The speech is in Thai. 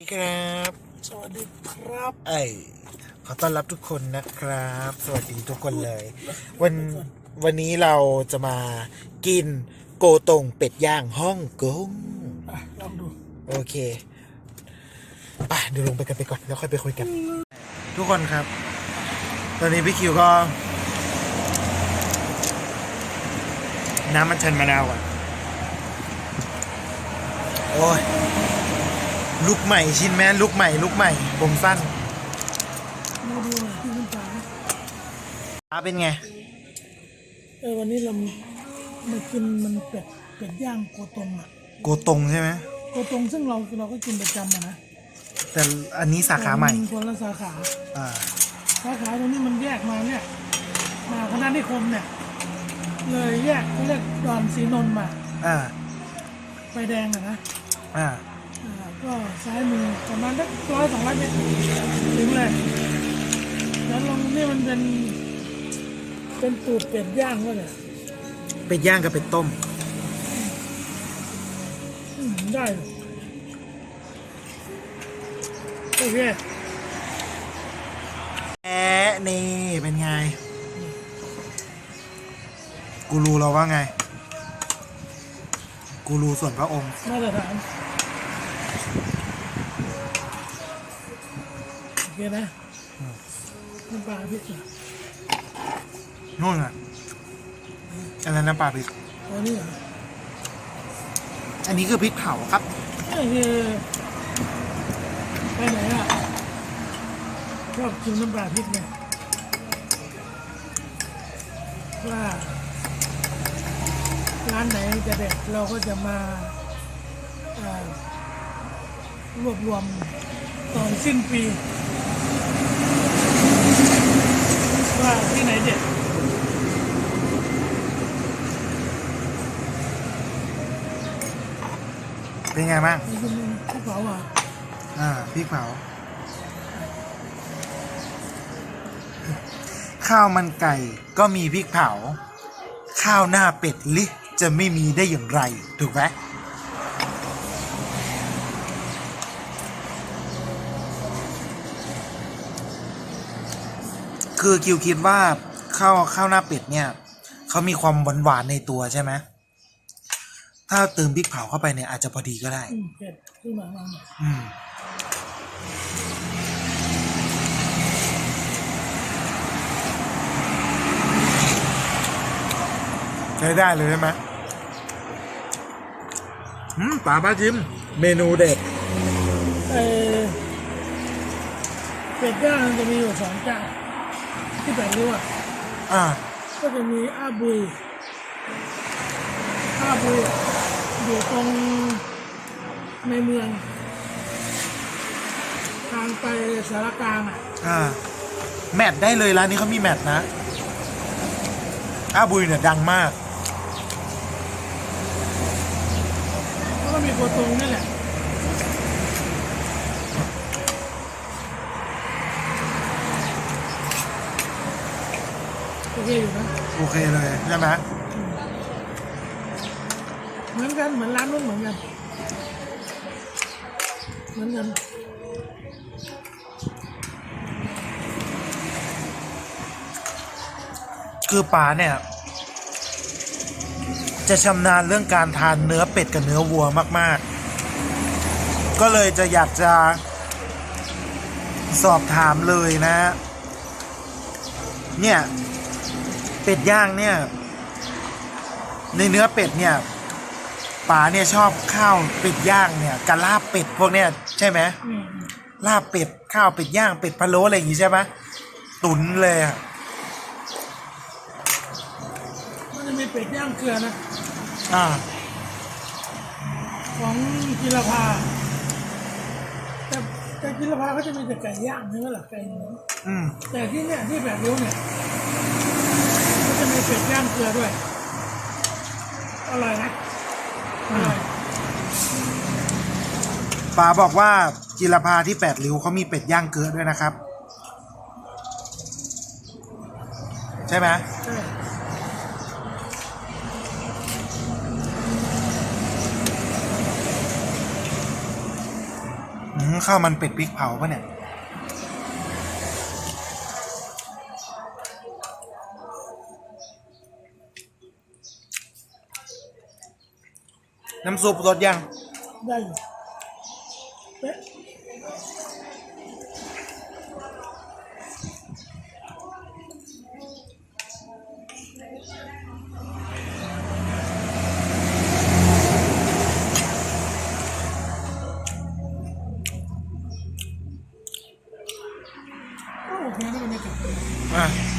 สวัสดีครับ สวัสดีครับไอยขอต้อนรับทุกคนนะครับ สวัสดีทุกคนเลย วันวันนี้เราจะมากินโกตงเป็ดย่างฮ่องกงอะลองดู โอเคไปเดี๋ยวลงไปกันไปก่อน แล้วค่อยไปคุยกัน ทุกคนครับ ตอนนี้พี่คิวก็ น้ำมันชันมะนาวอะโอ้ย ลุกใหม่ชินแมนลุกใหม่ลุกใหม่ ผมสั้นมาดูหน่อยที่คุณจ๋าตาเป็นไง เออวันนี้เรามากินมันเป็ดเป็ดย่างโกตงอะ โกตงใช่ไหมโกตงซึ่งเราเราก็กินประจำอะนะ แต่อันนี้สาขาใหม่แต่นคนละสาขาอ่าสาขาตรงนี้มันแยกมาเนี่ย มาคณะนิคมเนี่ย เลยแยกเขาเรียกดอนศรีนนท์มา อ่าไฟแดงอะนะ อ่าอ่า ก็ซ้ายมือประมาณสักร้อยสองร้อยเมตรถึงเลยแล้วลงนี่มันเป็น เป็นตูดเป็ดย่างวะเนี่ยเป็ดย่างกับเป็ดต้ม อืมได้เลยโอเคแอะนี่เป็นไง กูรูเราว่าไง กูรูส่วนพระองค์ มาตรฐาน โอเคนะน้ำปลาพริกหน่อยนู่นอะอันนั้นน้ำปลาพริกเอานี่เหรออันนี้คือพริกเผาครับ นี่คือไปไหนอะชอบกินน้ำปลาพริกไงว่าร้านไหนจะเด็ดเราก็จะมาเอ่อ รวบรวมตอนสิ้นปี ว่าที่ไหนเด็ดเป็นไงบ้างนี่คือภูเขาอะอ่าพริกเผา ข้าวมันไก่ก็มีพริกเผา ข้าวหน้าเป็ดลิจะไม่มีได้อย่างไร ถูกไหม คือคิวคิดว่าข้าวข้าวหน้าเป็ดเนี่ยเขามีความหวานหวานๆในตัวใช่ไหมถ้าเติมพริกเผาเข้าไปเนี่ยอาจจะพอดีก็ได้ อืมเผ็ดขึ้นมามาหน่อยอืมใช้ได้เลยใช่ไหมอืมป๋าป้าจิม เมนูเด็ด เออเป็ดย่างมันจะมีอยู่สองเจ้า ที่แปดริ้วอะอ่า ก็จะมีอาบุยอาบุยอยู่ตรงในเมือง ทางไปสารกลางอะ อ่า แมทได้เลยร้านนี้เขามีแมทนะ อาบุยเนี่ยดังมาก แล้วก็มีโกตงนี่แหละ เคอยู่นะโอเคเลยใช่ไหมเหมือนกันเหมือนร้านนู้นเหมือนกัน เหมือนกันคือป๋าเนี่ย จะชำนาญเรื่องการทานเนื้อเป็ดกับเนื้อวัวมาก ๆ ก็เลยจะอยากจะสอบถามเลยนะ เนี่ย เป็ดย่างเนี่ย ในเนื้อเป็ดเนี่ยป๋าเนี่ยชอบข้าวเป็ดย่างเนี่ยกับลาบเป็ดพวกเนี้ยใช่ไหมอืมลาบเป็ดข้าวเป็ดย่างเป็ดพะโล้อะไรอย่างงี้ใช่ไหมตุ๋นเลยอะมันจะมีเป็ดย่างเกลือนะอ่าของกิรภาแต่แต่กิรภาเขาจะมีแต่ไก่ย่างใช่ไหมล่ะไก่เนื้ออืมแต่ที่เนี่ยที่แบบรู้เนี่ย กลือด้วย อร่อยนะอร่อยป๋าบอกว่าจิรพาที่แปดริ้วเขามีเป็ดย่างเกลือด้วยนะครับ ใช่ไหมใช่อืมข้าวมันเป็ดพริกเผาปะเนี่ย น้ำซุปรสยังได้อยู่เป๊ะก็โอเคนะบรรยากาศอะ